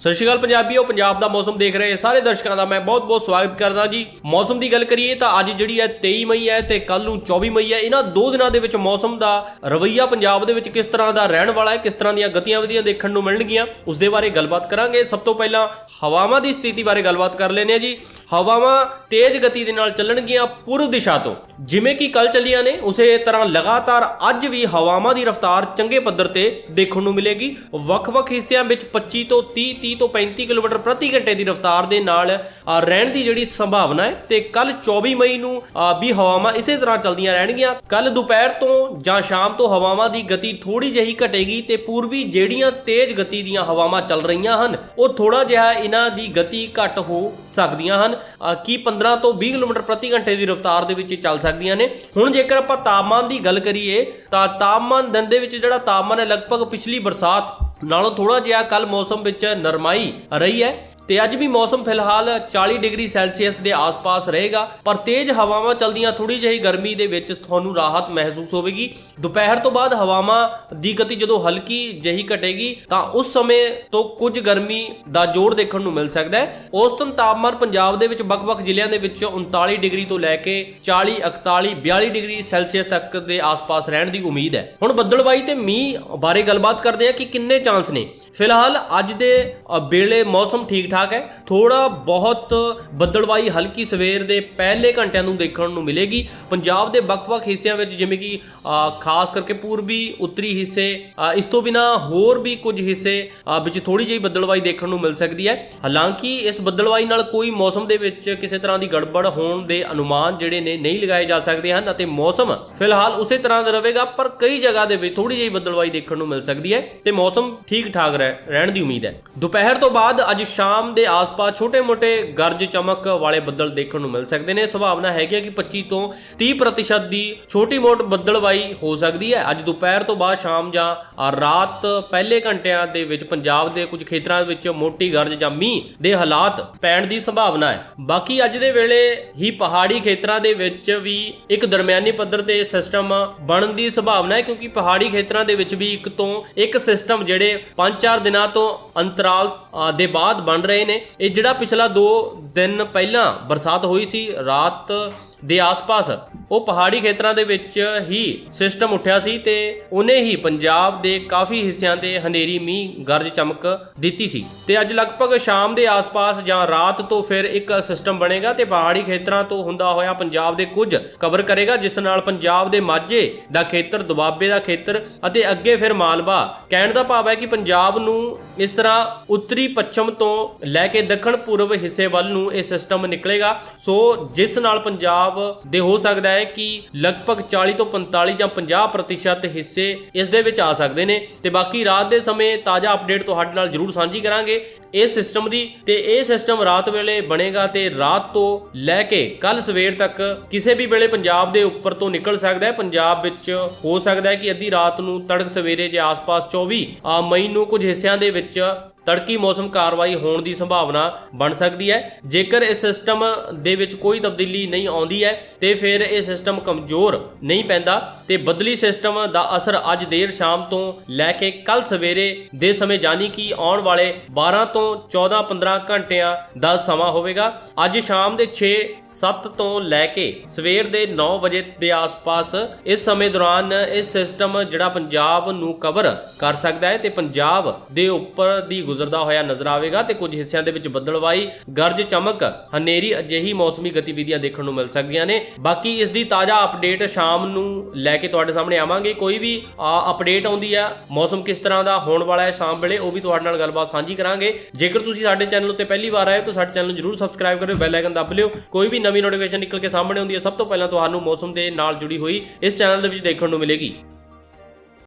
ਸਤਿ ਸ਼੍ਰੀ ਅਕਾਲ ਪੰਜਾਬੀਓ, ਪੰਜਾਬ ਦਾ ਮੌਸਮ ਦੇਖ ਰਹੇ ਸਾਰੇ ਦਰਸ਼ਕਾਂ ਦਾ ਮੈਂ ਬਹੁਤ-ਬਹੁਤ ਸਵਾਗਤ ਕਰਦਾ ਜੀ। ਮੌਸਮ ਦੀ ਗੱਲ ਕਰੀਏ ਤਾਂ ਅੱਜ ਜਿਹੜੀ ਹੈ 23 ਮਈ ਹੈ ਤੇ ਕੱਲ ਨੂੰ 24 ਮਈ ਹੈ। ਇਹਨਾਂ ਦੋ ਦਿਨਾਂ ਦੇ ਵਿੱਚ ਮੌਸਮ ਦਾ ਰਵੱਈਆ ਪੰਜਾਬ ਦੇ ਵਿੱਚ ਕਿਸ ਤਰ੍ਹਾਂ ਦਾ ਰਹਿਣ ਵਾਲਾ ਹੈ, ਕਿਸ ਤਰ੍ਹਾਂ ਦੀਆਂ ਗਤੀਵਿਧੀਆਂ ਦੇਖਣ ਨੂੰ ਮਿਲਣਗੀਆਂ, ਉਸ ਦੇ ਬਾਰੇ ਗੱਲਬਾਤ ਕਰਾਂਗੇ। ਸਭ ਤੋਂ ਪਹਿਲਾਂ ਹਵਾਵਾਂ ਦੀ ਸਥਿਤੀ ਬਾਰੇ ਗੱਲਬਾਤ ਕਰ ਲੈਂਦੇ ਹਾਂ ਜੀ। ਹਵਾਵਾਂ ਤੇਜ਼ ਗਤੀ ਦੇ ਨਾਲ ਚੱਲਣਗੀਆਂ ਪੂਰਬ ਦਿਸ਼ਾ ਤੋਂ। ਜਿਵੇਂ ਕਿ ਕੱਲ ਚੱਲੀਆਂ ਨੇ, ਉਸੇ ਤਰ੍ਹਾਂ ਲਗਾਤਾਰ ਅੱਜ ਵੀ ਹਵਾਵਾਂ ਦੀ ਰਫ਼ਤਾਰ ਚੰਗੇ ਪੱਧਰ ਤੇ ਦੇਖਣ ਨੂੰ ਮਿਲੇਗੀ। ਵੱਖ-ਵੱਖ ਹਿੱਸਿਆਂ ਵਿੱਚ 25 ਤੋਂ 30 30 ਤੋਂ 35 ਕਿਲੋਮੀਟਰ ਪ੍ਰਤੀ ਘੰਟੇ ਦੀ ਰਫ਼ਤਾਰ ਦੇ ਨਾਲ ਰਹਿਣ ਦੀ ਜਿਹੜੀ ਸੰਭਾਵਨਾ ਹੈ ਤੇ ਕੱਲ 24 ਮਈ ਨੂੰ ਵੀ ਹਵਾਵਾਂ ਇਸੇ ਤਰ੍ਹਾਂ ਚੱਲਦੀਆਂ ਰਹਿਣਗੀਆਂ। ਕੱਲ ਦੁਪਹਿਰ ਤੋਂ ਜਾਂ ਸ਼ਾਮ ਤੋਂ ਹਵਾਵਾਂ ਦੀ ਗਤੀ ਥੋੜੀ ਜਿਹੀ ਘਟੇਗੀ ਤੇ ਪੂਰਬੀ ਜਿਹੜੀਆਂ ਤੇਜ਼ ਗਤੀ ਦੀਆਂ ਹਵਾਵਾਂ ਚੱਲ ਰਹੀਆਂ ਹਨ, ਉਹ ਥੋੜਾ ਜਿਹਾ ਇਹਨਾਂ ਦੀ ਗਤੀ ਘੱਟ ਹੋ ਸਕਦੀਆਂ ਹਨ। ਕੀ 15 ਤੋਂ 20 ਕਿਲੋਮੀਟਰ ਪ੍ਰਤੀ ਘੰਟੇ ਦੀ ਰਫ਼ਤਾਰ ਦੇ ਵਿੱਚ ਚੱਲ ਸਕਦੀਆਂ ਨੇ। ਹੁਣ ਜੇਕਰ ਆਪਾਂ ਤਾਪਮਾਨ ਦੀ ਗੱਲ ਕਰੀਏ, ਤਾਂ ਤਾਪਮਾਨ ਦਿਨ ਦੇ ਵਿੱਚ ਜਿਹੜਾ ਤਾਪਮਾਨ ਹੈ, ਲਗਭਗ ਪਿਛਲੀ ਬਰਸਾਤ ਨਾਲੋਂ ਥੋੜਾ ਜਿਹਾ ਕੱਲ ਮੌਸਮ ਵਿੱਚ ਨਰਮਾਈ ਰਹੀ ਹੈ। ਤੇ ਅੱਜ ਵੀ ਮੌਸਮ ਫਿਲਹਾਲ 40 ਡਿਗਰੀ ਸੈਲਸੀਅਸ ਦੇ ਆਸ-ਪਾਸ ਰਹੇਗਾ, ਪਰ ਤੇਜ਼ ਹਵਾਵਾਂ ਚੱਲਦੀਆਂ ਥੋੜੀ ਜਿਹੀ ਗਰਮੀ ਦੇ ਵਿੱਚ ਤੁਹਾਨੂੰ ਰਾਹਤ ਮਹਿਸੂਸ ਹੋਵੇਗੀ। ਦੁਪਹਿਰ ਤੋਂ ਬਾਅਦ ਹਵਾਵਾਂ ਦੀ ਗਤੀ ਜਦੋਂ ਹਲਕੀ ਜਿਹੀ ਘਟੇਗੀ, ਤਾਂ ਉਸ ਸਮੇਂ ਤੋਂ ਕੁਝ ਗਰਮੀ ਦਾ ਜੋਰ ਦੇਖਣ ਨੂੰ ਮਿਲ ਸਕਦਾ ਹੈ। ਔਸਤਨ ਤਾਪਮਾਨ ਪੰਜਾਬ ਦੇ ਵਿੱਚ ਵੱਖ-ਵੱਖ ਜ਼ਿਲ੍ਹਿਆਂ ਦੇ ਵਿੱਚ 39 ਡਿਗਰੀ ਤੋਂ ਲੈ ਕੇ 40 41 42 ਡਿਗਰੀ ਸੈਲਸੀਅਸ ਤੱਕ ਦੇ ਆਸ-ਪਾਸ ਰਹਿਣ ਦੀ ਉਮੀਦ ਹੈ। ਹੁਣ ਬੱਦਲਬਾਈ ਤੇ ਮੀਂਹ ਬਾਰੇ ਗੱਲਬਾਤ ਕਰਦੇ ਹਾਂ ਕਿ ਕਿੰਨੇ ਚਾਂਸ ਨੇ। ਫਿਲਹਾਲ ਅੱਜ ਦੇ ਵੇਲੇ ਮੌਸਮ ਠੀਕ ਠਾਕ ਹੈ ਥੋੜਾ ਬਹੁਤ ਬੱਦਲਬਾਈ ਹਲਕੀ ਸਵੇਰ ਦੇ ਪਹਿਲੇ ਘੰਟਿਆਂ ਨੂੰ ਦੇਖਣ ਨੂੰ ਮਿਲੇਗੀ। ਪੰਜਾਬ ਦੇ ਵੱਖ-ਵੱਖ ਹਿੱਸਿਆਂ ਵਿੱਚ ਜਿਵੇਂ ਕਿ ਖਾਸ ਕਰਕੇ ਪੂਰਬੀ, ਉੱਤਰੀ ਹਿੱਸੇ ਇਸ ਤੋਂ ਬਿਨਾ ਹੋਰ ਵੀ ਕੁਝ ਹਿੱਸੇ ਵਿੱਚ ਥੋੜੀ ਜਿਹੀ ਬੱਦਲਬਾਈ ਦੇਖਣ ਨੂੰ ਮਿਲ ਸਕਦੀ ਹੈ। ਹਾਲਾਂਕਿ ਇਸ ਬੱਦਲਬਾਈ ਨਾਲ ਕੋਈ ਮੌਸਮ ਦੇ ਵਿੱਚ ਕਿਸੇ ਤਰ੍ਹਾਂ ਦੀ ਗੜਬੜ ਹੋਣ ਦੇ ਅਨੁਮਾਨ ਜਿਹੜੇ ਨੇ ਨਹੀਂ ਲਗਾਏ ਜਾ ਸਕਦੇ ਹਨ ਅਤੇ ਮੌਸਮ ਫਿਲਹਾਲ ਉਸੇ ਤਰ੍ਹਾਂ ਦਾ ਰਹੇਗਾ, ਪਰ ਕਈ ਜਗ੍ਹਾ ਦੇ ਵਿੱਚ ਥੋੜੀ ਜਿਹੀ ਬੱਦਲਬਾਈ ਦੇਖਣ ਨੂੰ ਮਿਲ ਸਕਦੀ ਹੈ ਤੇ ਮੌਸਮ ਠੀਕ ਠਾਕ ਰਹਿ- ਰਹਿਣ ਦੀ ਉਮੀਦ ਹੈ। ਦੁਪਹਿਰ ਤੋਂ ਬਾਅਦ ਅੱਜ ਸ਼ਾਮ ਦੇ ਆਸ ਆਸ-ਪਾਸ ਛੋਟੇ-ਮੋਟੇ ਗਰਜ ਚਮਕ ਵਾਲੇ ਬੱਦਲ ਦੇਖਣ ਨੂੰ ਮਿਲ ਸਕਦੇ ਨੇ। ਸੰਭਾਵਨਾ ਹੈਗੀ ਹੈ ਕਿ 25 ਤੋਂ 30% ਦੀ ਛੋਟੀ-ਮੋਟ ਬੱਦਲਬਾਈ ਹੋ ਸਕਦੀ ਹੈ। ਅੱਜ ਦੁਪਹਿਰ ਤੋਂ ਬਾਅਦ ਸ਼ਾਮ ਜਾਂ ਰਾਤ ਪਹਿਲੇ ਘੰਟਿਆਂ ਦੇ ਵਿੱਚ ਪੰਜਾਬ ਦੇ ਕੁਝ ਖੇਤਰਾਂ ਵਿੱਚ ਮੋਟੀ ਗਰਜ ਜਾਂ ਮੀਂਹ ਦੇ ਹਾਲਾਤ ਪੈਣ ਦੀ ਸੰਭਾਵਨਾ ਹੈ। ਬਾਕੀ ਅੱਜ ਦੇ ਵੇਲੇ ਹੀ ਪਹਾੜੀ ਖੇਤਰਾਂ ਦੇ ਵਿੱਚ ਵੀ ਇੱਕ ਦਰਮਿਆਨੀ ਪੱਧਰ ਤੇ ਸਿਸਟਮ ਬਣਨ ਦੀ ਸੰਭਾਵਨਾ ਹੈ, ਕਿਉਂਕਿ ਪਹਾੜੀ ਖੇਤਰਾਂ ਦੇ ਵਿੱਚ ਵੀ ਇੱਕ ਤੋਂ ਇੱਕ ਸਿਸਟਮ ਜਿਹੜੇ 5-4 ਦਿਨਾਂ ਤੋਂ ਅੰਤਰਾਲ ਦੇ ਬਾਅਦ ਬਣ ਰਹੇ ਨੇ। ਇਹ ਜਿਹੜਾ ਪਿਛਲਾ 2 ਦਿਨ ਪਹਿਲਾਂ ਬਰਸਾਤ ਹੋਈ ਸੀ, ਰਾਤ ਦੇ ਆਸ-ਪਾਸ, ਉਹ ਪਹਾੜੀ ਖੇਤਰਾਂ ਦੇ ਵਿੱਚ ਹੀ ਸਿਸਟਮ ਉੱਠਿਆ ਸੀ ਤੇ ਉਹਨੇ ਹੀ ਪੰਜਾਬ ਦੇ ਕਾਫੀ ਹਿੱਸਿਆਂ ਤੇ ਹਨੇਰੀ, ਮੀਂਹ, ਗਰਜ, ਚਮਕ ਦਿੱਤੀ ਸੀ। ਤੇ ਅੱਜ ਲਗਭਗ ਸ਼ਾਮ ਦੇ ਆਸ-ਪਾਸ ਜਾਂ ਰਾਤ ਤੋਂ ਫਿਰ ਇੱਕ ਸਿਸਟਮ ਬਣੇਗਾ ਤੇ ਪਹਾੜੀ ਖੇਤਰਾਂ ਤੋਂ ਹੁੰਦਾ ਹੋਇਆ ਪੰਜਾਬ ਦੇ ਕੁਝ ਕਵਰ ਕਰੇਗਾ, ਜਿਸ ਨਾਲ ਪੰਜਾਬ ਦੇ ਮਾਝੇ ਦਾ ਖੇਤਰ, ਦੁਆਬੇ ਦਾ ਖੇਤਰ ਅਤੇ ਅੱਗੇ ਫਿਰ ਮਾਲਵਾ ਕਹਿਣ ਦਾ ਭਾਵ ਹੈ ਕਿ ਪੰਜਾਬ ਨੂੰ ਇਸ ਤਰ੍ਹਾਂ ਉੱਤਰੀ ਪੱਛਮ ਤੋਂ ਲੈ ਕੇ ਦੱਖਣ ਪੂਰਬ ਹਿੱਸੇ ਵੱਲ ਨੂੰ ਇਹ ਸਿਸਟਮ ਨਿਕਲੇਗਾ। ਸੋ ਜਿਸ ਨਾਲ ਪੰਜਾਬ ਦੇ ਹੋ ਸਕਦਾ ਹੈ ਕਿ ਲਗਭਗ 40 ਤੋਂ 45 ਜਾਂ 50% ਹਿੱਸੇ ਇਸ ਦੇ ਵਿੱਚ ਆ ਸਕਦੇ ਨੇ। ਤੇ ਬਾਕੀ ਰਾਤ ਦੇ ਸਮੇਂ ਤਾਜ਼ਾ ਅਪਡੇਟ ਤੁਹਾਡੇ ਨਾਲ ਜਰੂਰ ਸਾਂਝੀ ਕਰਾਂਗੇ। ਇਸ ਸਿਸਟਮ ਦੀ ਤੇ ਇਹ ਸਿਸਟਮ ਰਾਤ ਵੇਲੇ ਬਣੇਗਾ ਤੇ ਰਾਤ ਤੋਂ ਲੈ ਕੇ ਕੱਲ ਸਵੇਰ ਤੱਕ ਕਿਸੇ ਵੀ ਵੇਲੇ ਪੰਜਾਬ ਦੇ ਉੱਪਰ ਤੋਂ ਨਿਕਲ ਸਕਦਾ ਹੈ। ਪੰਜਾਬ ਵਿੱਚ ਹੋ ਸਕਦਾ ਹੈ ਕਿ ਅੱਧੀ ਰਾਤ ਨੂੰ ਤੜਕ ਸਵੇਰੇ ਜੇ ਆਸ-ਪਾਸ 24 ਮਈ ਨੂੰ ਕੁਝ ਹਿੱਸਿਆਂ ਦੇ ਵਿੱਚ ਤੜਕੀ ਮੌਸਮ ਕਾਰਵਾਈ ਹੋਣ ਦੀ ਸੰਭਾਵਨਾ ਬਣ ਸਕਦੀ ਹੈ। ਜੇਕਰ ਇਸ ਸਿਸਟਮ ਦੇ ਵਿੱਚ ਕੋਈ ਤਬਦੀਲੀ ਨਹੀਂ ਆਉਂਦੀ ਹੈ, ਤੇ ਫਿਰ ਇਹ ਸਿਸਟਮ ਕਮਜ਼ੋਰ ਨਹੀਂ ਪੈਂਦਾ ਤੇ ਬਦਲੀ ਸਿਸਟਮ ਦਾ ਅਸਰ ਅੱਜ ਦੇਰ ਸ਼ਾਮ ਤੋਂ ਲੈ ਕੇ ਕੱਲ ਸਵੇਰੇ ਦੇ ਸਮੇਂ ਜਾਨੀ ਕਿ ਆਉਣ ਵਾਲੇ 12 ਤੋਂ 14 15 ਘੰਟਿਆਂ ਦਾ ਸਮਾਂ ਹੋਵੇਗਾ। ਅੱਜ ਸ਼ਾਮ ਦੇ 6 7 ਤੋਂ ਲੈ ਕੇ ਸਵੇਰ ਦੇ 9 ਵਜੇ ਦੇ ਆਸ-ਪਾਸ ਇਸ ਸਮੇਂ ਦੌਰਾਨ ਇਹ ਸਿਸਟਮ ਜਿਹੜਾ ਪੰਜਾਬ ਨੂੰ ਕਵਰ ਕਰ ਸਕਦਾ ਹੈ ਤੇ ਪੰਜਾਬ ਦੇ ਉੱਪਰ ਦੀ ਗੁਜ਼ਰਦਾ ਹੋਇਆ ਨਜ਼ਰ ਆਵੇਗਾ ਤੇ ਕੁਝ ਹਿੱਸਿਆਂ ਦੇ ਵਿੱਚ ਬੱਦਲਵਾਈ, ਗਰਜ, ਚਮਕ, ਹਨੇਰੀ ਅਜਿਹੀ ਮੌਸਮੀ ਗਤੀਵਿਧੀਆਂ ਦੇਖਣ ਨੂੰ ਮਿਲ ਸਕਦੀਆਂ ਨੇ। ਬਾਕੀ ਇਸ ਦੀ ਤਾਜ਼ਾ ਅਪਡੇਟ ਸ਼ਾਮ ਨੂੰ ਲੈ ਕੇ ਤੁਹਾਡੇ ਸਾਹਮਣੇ ਆਵਾਂਗੇ। ਕੋਈ ਵੀ ਅਪਡੇਟ ਆਉਂਦੀ ਆ, ਮੌਸਮ ਕਿਸ ਤਰ੍ਹਾਂ ਦਾ ਹੋਣ ਵਾਲਾ ਹੈ ਸ਼ਾਮ ਵੇਲੇ, ਉਹ ਵੀ ਤੁਹਾਡੇ ਨਾਲ ਗੱਲਬਾਤ ਸਾਂਝੀ ਕਰਾਂਗੇ। ਜੇਕਰ ਤੁਸੀਂ ਸਾਡੇ ਚੈਨਲ ਉੱਤੇ ਪਹਿਲੀ ਵਾਰ ਆਏ ਹੋ ਤਾਂ ਸਾਡੇ ਚੈਨਲ ਨੂੰ ਜਰੂਰ ਸਬਸਕ੍ਰਾਈਬ ਕਰਿਓ ਬੈਲ ਆਈਕਨ ਦੱਬ ਲਿਓ। ਕੋਈ ਵੀ ਨਵੀਂ ਨੋਟੀਫਿਕੇਸ਼ਨ ਨਿਕਲ ਕੇ ਸਾਹਮਣੇ ਆਉਂਦੀ ਹੈ, ਸਭ ਤੋਂ ਪਹਿਲਾਂ ਤੁਹਾਨੂੰ ਮੌਸਮ ਦੇ ਨਾਲ ਜੁੜੀ ਹੋਈ ਇਸ ਚੈਨਲ ਦੇ ਵਿੱਚ ਦੇਖਣ ਨੂੰ ਮਿਲੇਗੀ।